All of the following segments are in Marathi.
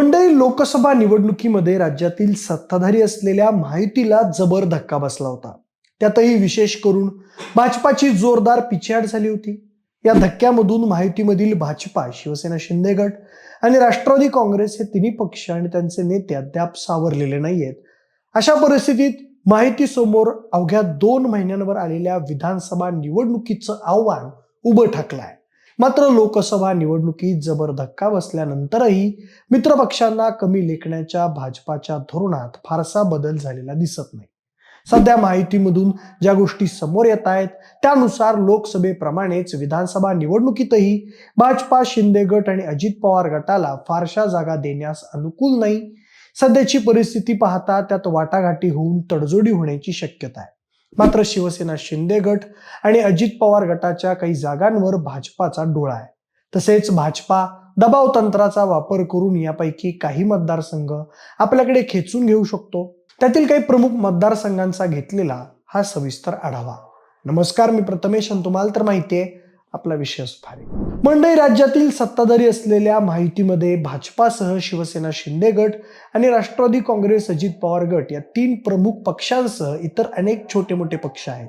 मंडळी लोकसभा निवडणुकीमध्ये राज्यातील सत्ताधारी असलेल्या माहितीला जबर धक्का बसला होता. त्यातही विशेष करून भाजपाची जोरदार पिछेहाट झाली होती. या धक्क्यामधून माहितीमधील भाजपा शिवसेना शिंदे गट आणि राष्ट्रवादी काँग्रेस हे तिन्ही पक्ष आणि त्यांचे नेते अद्याप सावरलेले नाहीयेत. अशा परिस्थितीत माहिती समोर अवघ्या दोन महिन्यांवर आलेल्या विधानसभा निवडणुकीचं आव्हान उभं ठाकलंय. मात्र लोकसभा निवडणुकीत जबर धक्का बसल्यानंतरही मित्रपक्षांना कमी लेखण्याच्या भाजपाच्या धोरणात फारसा बदल झालेला दिसत नाही. सध्या माहितीमधून ज्या गोष्टी समोर येत आहेत त्यानुसार लोकसभेप्रमाणेच विधानसभा निवडणुकीतही भाजपा शिंदे गट आणि अजित पवार गटाला फारशा जागा देण्यास अनुकूल नाही. सध्याची परिस्थिती पाहता त्यात वाटाघाटी होऊन तडजोडी होण्याची शक्यता आहे. मात्र शिवसेना शिंदे गट आणि अजित पवार गटाच्या काही जागांवर भाजपाचा डोळा आहे. तसेच भाजपा दबाव तंत्राचा वापर करून यापैकी काही मतदारसंघ आपल्याकडे खेचून घेऊ शकतो. त्यातील काही प्रमुख मतदारसंघांचा घेतलेला हा सविस्तर आढावा. नमस्कार मी प्रथमेश तुम्हाला तर माहिती आहे आपला विषय भारी. मंडई राज्यातील सत्ताधारी असलेल्या माहितीमध्ये भाजपासह शिवसेना शिंदे गट आणि राष्ट्रवादी काँग्रेस अजित पवार गट या तीन प्रमुख पक्षांसह इतर अनेक छोटे मोठे पक्ष आहेत.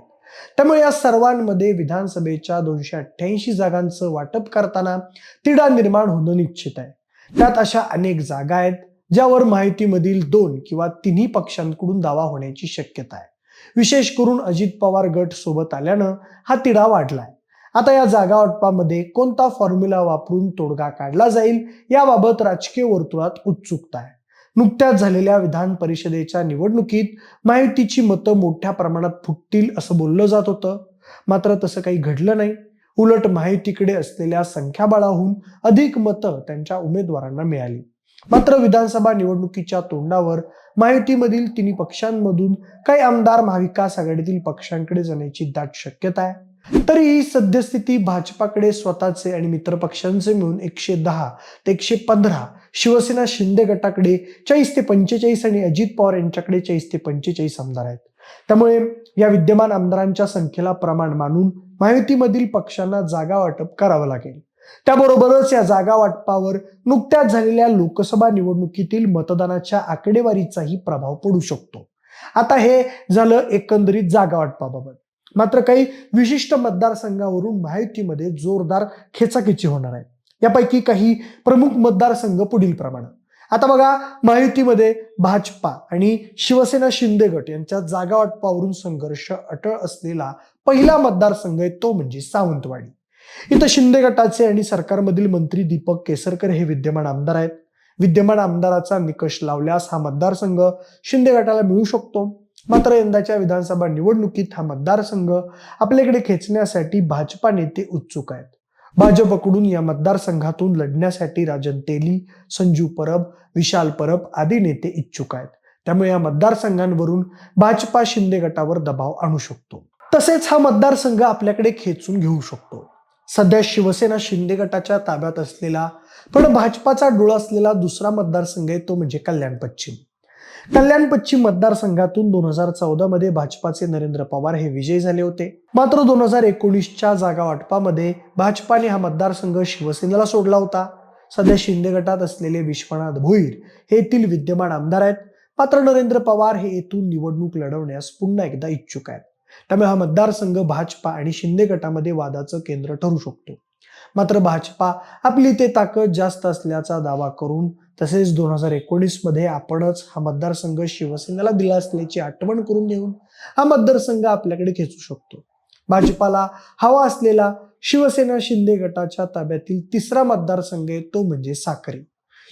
त्यामुळे या सर्वांमध्ये विधानसभेच्या दोनशे अठ्ठ्याऐंशी जागांचं वाटप करताना तिढा निर्माण होणं निश्चित आहे. त्यात अशा अनेक जागा आहेत ज्यावर माहितीमधील दोन किंवा तिन्ही पक्षांकडून दावा होण्याची शक्यता आहे. विशेष करून अजित पवार गट सोबत आल्यानं हा तिढा वाढलाय. आता या जागा वाटपामध्ये कोणता फॉर्म्युला वापरून तोडगा काढला जाईल याबाबत राजकीय वर्तुळात उत्सुकता आहे. नुकत्याच झालेल्या विधान परिषदेच्या निवडणुकीत माहितीची मतं मोठ्या प्रमाणात फुटतील असं बोललं जात होतं. मात्र तसं काही घडलं नाही. उलट माहितीकडे असलेल्या संख्याबळाहून अधिक मतं त्यांच्या उमेदवारांना मिळाली. मात्र विधानसभा निवडणुकीच्या तोंडावर माहितीमधील तिन्ही पक्षांमधून काही आमदार महाविकास आघाडीतील पक्षांकडे जाण्याची दाट शक्यता आहे. तरी ही सद्यस्थिती भाजपाकडे स्वतःचे आणि मित्रपक्षांचे मिळून एकशे दहा ते एकशे पंधरा शिवसेना शिंदे गटाकडे चाळीस ते पंचेचाळीस आणि अजित पवार यांच्याकडे चाळीस ते पंचेचाळीस आमदार आहेत. त्यामुळे या विद्यमान आमदारांच्या संख्येला प्रमाण मानून माहितीमधील पक्षांना जागा वाटप करावं लागेल. त्याबरोबरच या जागा वाटपावर नुकत्याच झालेल्या लोकसभा निवडणुकीतील मतदानाच्या आकडेवारीचाही प्रभाव पडू शकतो. आता हे झालं एकंदरीत जागा वाटपाबाबत. मात्र काही विशिष्ट मतदारसंघावरून माहितीमध्ये जोरदार खेचाखेची होणार आहे. यापैकी काही प्रमुख मतदारसंघ पुढील प्रमाणे. आता बघा माहितीमध्ये भाजपा आणि शिवसेना शिंदे गट यांच्या जागा वाटपावरून संघर्ष अटळ असलेला पहिला मतदारसंघ आहे तो म्हणजे सावंतवाडी. इथं शिंदे गटाचे आणि सरकारमधील मंत्री दीपक केसरकर हे विद्यमान आमदार आहेत. विद्यमान आमदाराचा निकष लावल्यास हा मतदारसंघ शिंदे गटाला मिळू शकतो. मात्र यंदाच्या विधानसभा निवडणुकीत हा मतदारसंघ आपल्याकडे खेचण्यासाठी भाजपा नेते उत्सुक आहेत. भाजपकडून या मतदारसंघातून लढण्यासाठी राजन तेली संजू परब विशाल परब आदी नेते इच्छुक आहेत. त्यामुळे या मतदारसंघांवरून भाजपा शिंदे गटावर दबाव आणू शकतो. तसेच हा मतदारसंघ आपल्याकडे खेचून घेऊ शकतो. सध्या शिवसेना शिंदे गटाच्या ताब्यात असलेला पण भाजपाचा डोळा असलेला दुसरा मतदारसंघ आहे तो म्हणजे कल्याण पश्चिम. कल्याण पश्चिम मतदारसंघातून दोन हजार चौदा मध्ये भाजपाचे नरेंद्र पवार हे विजयी झाले होते. मात्र दोन हजार एकोणीसच्या जागा वाटपामध्ये भाजपाने हा मतदारसंघ शिवसेनेला सोडला होता. सध्या शिंदे गटात असलेले विश्वनाथ भोईर हे येथील विद्यमान आमदार आहेत. मात्र नरेंद्र पवार हे येथून निवडणूक लढवण्यास पुन्हा एकदा इच्छुक आहेत. त्यामुळे हा मतदारसंघ भाजपा आणि शिंदे गटामध्ये वादाचं केंद्र ठरू शकतो. मात्र भाजपा आपली ते ताकद जास्त असल्याचा दावा करून तसेच दोन हजार एकोणीसमध्ये आपणच हा मतदारसंघ शिवसेनेला दिला असल्याची आठवण करून देऊन हा मतदारसंघ आपल्याकडे खेचू शकतो. भाजपाला हवा असलेला शिवसेना शिंदे गटाच्या ताब्यातील तिसरा मतदारसंघ आहे तो म्हणजे साखरे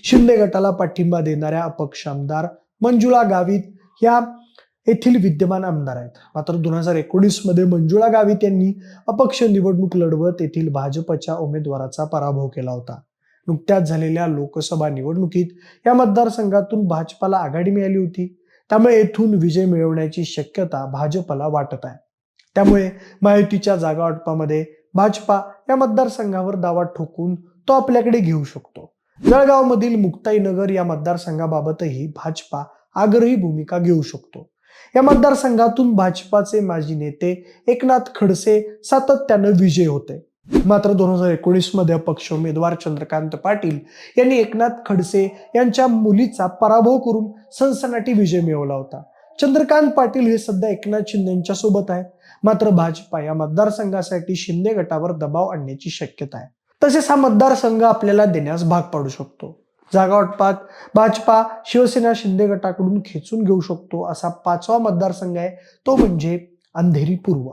शिंदे गटाला पाठिंबा देणाऱ्या अपक्ष आमदार मंजुळा गावित या येथील विद्यमान आमदार आहेत. मात्र दोन हजार एकोणीसमध्ये मंजुळा गावित यांनी अपक्ष निवडणूक लढवत येथील भाजपच्या उमेदवाराचा पराभव केला होता. नुकत्याच झालेल्या लोकसभा निवडणुकीत या मतदारसंघातून भाजपाला आघाडी मिळाली होती. त्यामुळे येथून विजय मिळवण्याची शक्यता भाजपला वाटत आहे. त्यामुळे माहितीच्या जागा वाटपामध्ये भाजपा या मतदारसंघावर दावा ठोकून तो आपल्याकडे घेऊ शकतो. जळगावमधील मुक्ताईनगर या मतदारसंघाबाबतही भाजपा आग्रही भूमिका घेऊ शकतो. या मतदारसंघातून भाजपाचे माजी नेते एकनाथ खडसे सातत्यानं विजय होते. मात्र दोन हजार एकोणीसमध्ये अपक्ष उमेदवार चंद्रकांत पाटील यांनी एकनाथ खडसे यांच्या मुलीचा पराभव करून सनसनाटी विजय मिळवला होता. चंद्रकांत पाटील हे सध्या एकनाथ शिंदेच्या सोबत आहेत. मात्र भाजपा या मतदारसंघासाठी शिंदे गटावर दबाव आणण्याची शक्यता आहे. तसेच हा मतदारसंघ आपल्याला देण्यास भाग पाडू शकतो. जागा वाटपात भाजपा शिवसेना शिंदे गटाकडून खेचून घेऊ शकतो असा पाचवा मतदारसंघ आहे तो म्हणजे अंधेरी पूर्व.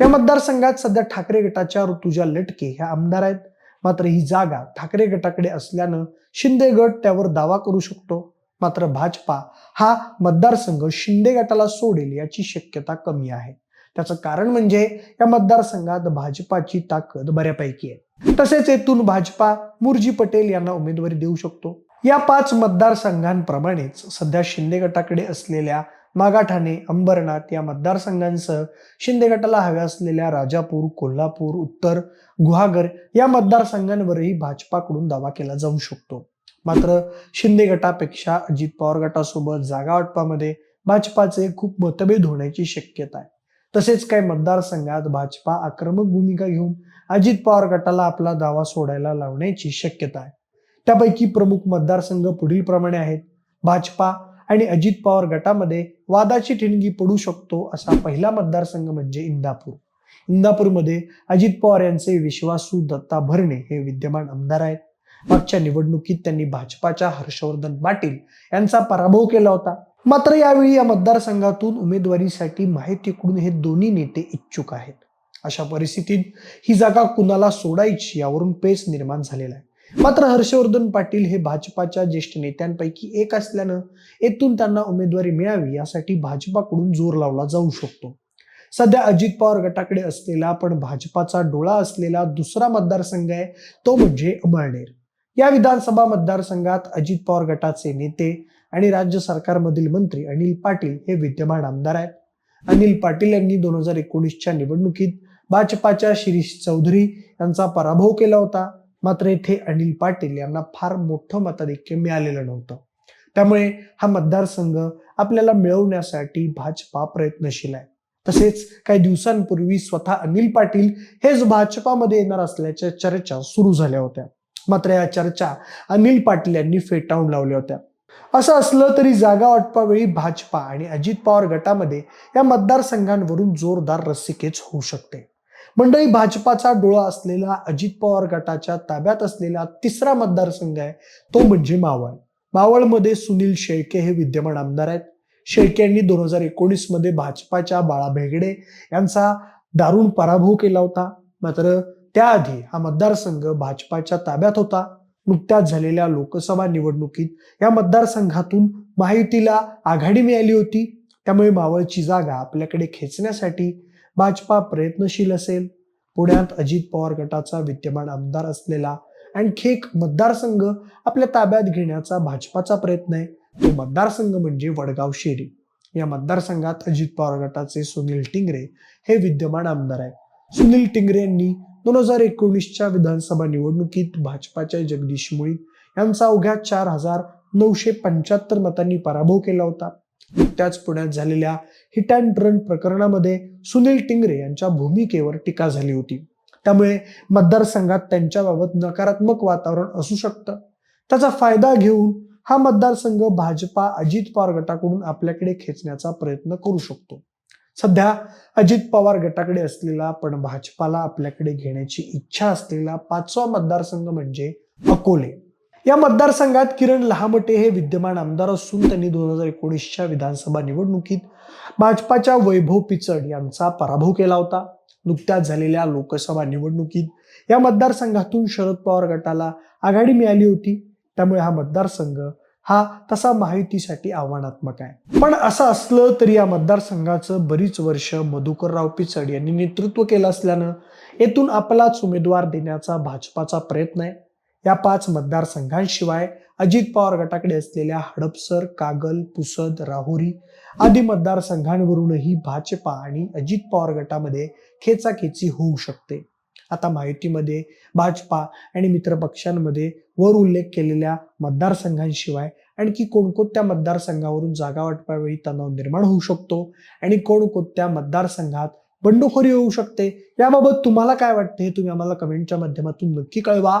या मतदारसंघात सध्या ठाकरे गटाच्या ऋतुजा लटके ह्या आमदार आहेत. मात्र ही जागा ठाकरे गटाकडे असल्यानं शिंदे गट त्यावर दावा करू शकतो. मात्र भाजपा हा मतदारसंघ शिंदे गटाला सोडेल याची शक्यता कमी आहे. त्याचं कारण म्हणजे या मतदारसंघात भाजपाची ताकद बऱ्यापैकी आहे. तसेच येथून भाजपा मुरजी पटेल यांना उमेदवारी देऊ शकतो. या पाच मतदारसंघांप्रमाणेच सध्या शिंदे गटाकडे असलेल्या मागाठाणे अंबरनाथ या मतदारसंघांसह शिंदे गटाला हव्या असलेल्या राजापूर कोल्हापूर उत्तर गुहागर या मतदारसंघांवरही भाजपाकडून दावा केला जाऊ शकतो. मात्र शिंदे गटापेक्षा अजित पवार गटासोबत जागा वाटपामध्ये भाजपाचे खूप मतभेद होण्याची शक्यता आहे. तसेच काही मतदारसंघात भाजपा आक्रमक भूमिका घेऊन अजित पवार गटाला आपला दावा सोडायला लावण्याची शक्यता आहे. त्यापैकी प्रमुख मतदारसंघ पुढील प्रमाणे आहेत. भाजपा आणि अजित पवार गटामध्ये वादाची ठिणगी पडू शकतो असा पहिला मतदारसंघ म्हणजे इंदापूर. इंदापूरमध्ये अजित पवार यांचे विश्वासू दत्ता भरणे हे विद्यमान आमदार आहेत. मागच्या निवडणुकीत त्यांनी भाजपाच्या हर्षवर्धन पाटील यांचा पराभव केला होता. मात्र यावेळी या मतदारसंघातून उमेदवारीसाठी माहितीकडून हे दोन्ही नेते इच्छुक आहेत? अशा परिस्थितीत ही जागा कुणाला सोडायची यावरून पेच निर्माण झालेला आहे. मात्र हर्षवर्धन पाटील हे भाजपाच्या ज्येष्ठ नेत्यांपैकी एक असल्यानं येथून त्यांना उमेदवारी मिळावी यासाठी भाजपाकडून जोर लावला जाऊ शकतो. सध्या अजित पवार गटाकडे असलेला पण भाजपाचा डोळा असलेला दुसरा मतदारसंघ आहे तो म्हणजे अमळनेर. या विधानसभा मतदारसंघात अजित पवार गटाचे नेते आणि राज्य सरकारमधील मंत्री अनिल पाटील हे विद्यमान आमदार आहेत. अनिल पाटील यांनी दोन हजार एकोणीसच्या निवडणुकीत भाजपाच्या शिरीष चौधरी यांचा पराभव केला होता. मात्र येथे अनिल पाटील यांना फार मोठं मताधिक्य मिळालेलं नव्हतं. त्यामुळे हा मतदारसंघ आपल्याला मिळवण्यासाठी भाजपा प्रयत्नशील आहे. तसेच काही दिवसांपूर्वी स्वतः अनिल पाटील हेच भाजपामध्ये येणार असल्याच्या चर्चा सुरू झाल्या होत्या. मात्र या चर्चा अनिल पाटील यांनी फेटाळून लावल्या होत्या. असं असलं तरी जागा वाटपावेळी भाजपा आणि अजित पवार गटामध्ये या मतदारसंघांवरून जोरदार रस्सीखेच होऊ शकते. मंडळी भाजपाचा डोळा असलेला अजित पवार गटाच्या ताब्यात असलेला तिसरा मतदारसंघ आहे तो म्हणजे मावळ. मावळमध्ये सुनील शेळके हे विद्यमान आमदार आहेत. शेळके यांनी दोन हजार एकोणीसमध्ये भाजपाच्या बाळा भेगडे यांचा दारुण पराभव केला होता. मात्र त्याआधी हा मतदारसंघ भाजपाच्या ताब्यात होता. नुकत्याच झालेल्या लोकसभा निवडणुकीत या मतदारसंघातून महायुतीला आघाडी मिळाली होती. त्यामुळे मावळची जागा आपल्याकडे खेचण्यासाठी भाजपा प्रयत्नशील असेल. पुण्यात अजित पवार गटाचा विद्यमान आमदार असलेला आणखी एक मतदारसंघ आपल्या ताब्यात घेण्याचा भाजपाचा प्रयत्न आहे. तो मतदारसंघ म्हणजे वडगाव शेरी. या मतदारसंघात अजित पवार गटाचे सुनील टिंगरे हे विद्यमान आमदार आहेत. सुनील टिंगरे यांनी दोन हजार एकोणीसच्या विधानसभा निवडणुकीत भाजपाच्या जगदीश मुळीक यांचा अवघ्या चार हजार नऊशे पंच्याहत्तर मतांनी पराभव केला होता. नुकत्याच पुण्यात झालेल्या हिट अँड रन प्रकरणामध्ये सुनील टिंगरे यांच्या भूमिकेवर टीका झाली होती. त्यामुळे मतदारसंघात त्यांच्याबाबत नकारात्मक वातावरण असू शकतं. त्याचा फायदा घेऊन हा मतदारसंघ भाजपा अजित पवार गटाकडून आपल्याकडे खेचण्याचा प्रयत्न करू शकतो. सध्या अजित पवार गटाकडे असलेला पण भाजपाला आपल्याकडे घेण्याची इच्छा असलेला पाचवा मतदारसंघ म्हणजे अकोले. या मतदारसंघात किरण लहामटे हे विद्यमान आमदार असून त्यांनी दोन हजार एकोणीसच्या विधानसभा निवडणुकीत भाजपाच्या वैभव पिचड यांचा पराभव केला होता. नुकत्याच झालेल्या लोकसभा निवडणुकीत या मतदारसंघातून शरद पवार गटाला आघाडी मिळाली होती. त्यामुळे हा मतदारसंघ हा तसा माहितीसाठी आव्हानात्मक आहे. पण असं असलं तरी या मतदारसंघाचं बरीच वर्ष मधुकरराव पिचड यांनी नेतृत्व केलं असल्यानं येथून आपलाच उमेदवार देण्याचा भाजपाचा प्रयत्न आहे. या पाच मतदारसंघांशिवाय अजित पवार गटाकडे असलेल्या हडपसर कागल पुसद राहुरी आदी मतदारसंघांवरूनही भाजपा आणि अजित पवार गटामध्ये खेचाखेची होऊ शकते. आता माहितीमध्ये भाजपा आणि मित्रपक्षांमध्ये वर उल्लेख केलेल्या मतदारसंघांशिवाय आणखी कोणकोणत्या मतदारसंघावरून जागा वाटपावेळी तणाव निर्माण होऊ शकतो आणि कोणकोणत्या मतदारसंघात बंडखोरी होऊ शकते? याबाबत तुम्हाला काय वाटते हे तुम्ही आम्हाला कमेंटच्या माध्यमातून नक्की कळवा.